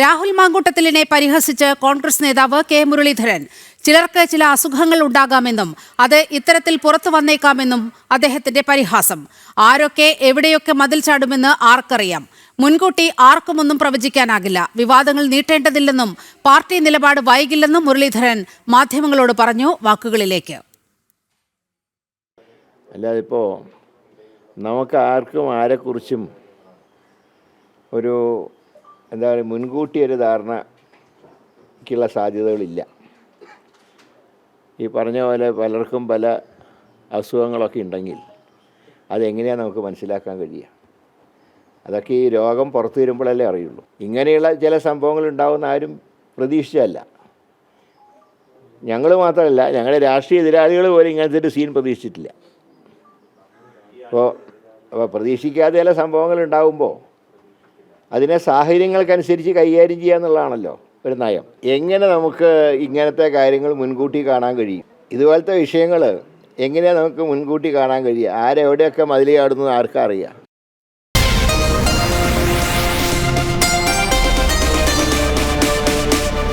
രാഹുൽ മാങ്കൂട്ടത്തിലിനെ പരിഹസിച്ച് കോൺഗ്രസ് നേതാവ് കെ മുരളീധരൻ. ചിലർക്ക് ചില അസുഖങ്ങൾ ഉണ്ടാകാമെന്നും അത് ഇത്തരത്തിൽ പുറത്തു വന്നേക്കാമെന്നും അദ്ദേഹത്തിന്റെ പരിഹാസം. ആരൊക്കെ എവിടെയൊക്കെ മതിൽ ചാടുമെന്ന് ആർക്കറിയാം. മുൻകൂട്ടി ആർക്കുമൊന്നും പ്രവചിക്കാനാകില്ല. വിവാദങ്ങൾ നീട്ടേണ്ടതില്ലെന്നും പാർട്ടി നിലപാട് വൈകില്ലെന്നും മുരളീധരൻ മാധ്യമങ്ങളോട് പറഞ്ഞു. വാക്കുകളിലേക്ക്. അല്ലാതെ നമുക്ക് ആർക്കും ആരെക്കുറിച്ചും ഒരു എന്താ പറയുക മുൻകൂട്ടി ഒരു ധാരണയ്ക്കുള്ള സാധ്യതകളില്ല. ഈ പറഞ്ഞ പോലെ പലർക്കും പല അസുഖങ്ങളൊക്കെ ഉണ്ടെങ്കിൽ അതെങ്ങനെയാണ് നമുക്ക് മനസ്സിലാക്കാൻ കഴിയുക? അതൊക്കെ ഈ രോഗം പുറത്തു വരുമ്പോഴല്ലേ അറിയുള്ളൂ. ഇങ്ങനെയുള്ള ചില സംഭവങ്ങൾ ഉണ്ടാവുന്ന ആരും പ്രതീക്ഷിച്ചല്ല ഞങ്ങൾ മാത്രമല്ല ഞങ്ങളുടെ രാഷ്ട്രീയ എതിരാളികൾ പോലും ഇങ്ങനത്തെ ഒരു സീൻ പ്രതീക്ഷിച്ചിട്ടില്ല. അപ്പോൾ അപ്പോൾ പ്രതീക്ഷിക്കാതെ ചില സംഭവങ്ങൾ ഉണ്ടാകുമ്പോൾ അതിനെ സാഹചര്യങ്ങൾക്കനുസരിച്ച് കൈകാര്യം ചെയ്യുക എന്നുള്ളതാണല്ലോ ഒരു നയം. എങ്ങനെ നമുക്ക് ഇങ്ങനത്തെ കാര്യങ്ങൾ മുൻകൂട്ടി കാണാൻ കഴിയും? ഇതുപോലത്തെ വിഷയങ്ങൾ എങ്ങനെയാണ് നമുക്ക് മുൻകൂട്ടി കാണാൻ കഴിയുക? ആരെവിടെയൊക്കെ മതിൽ ആർക്കും അറിയാം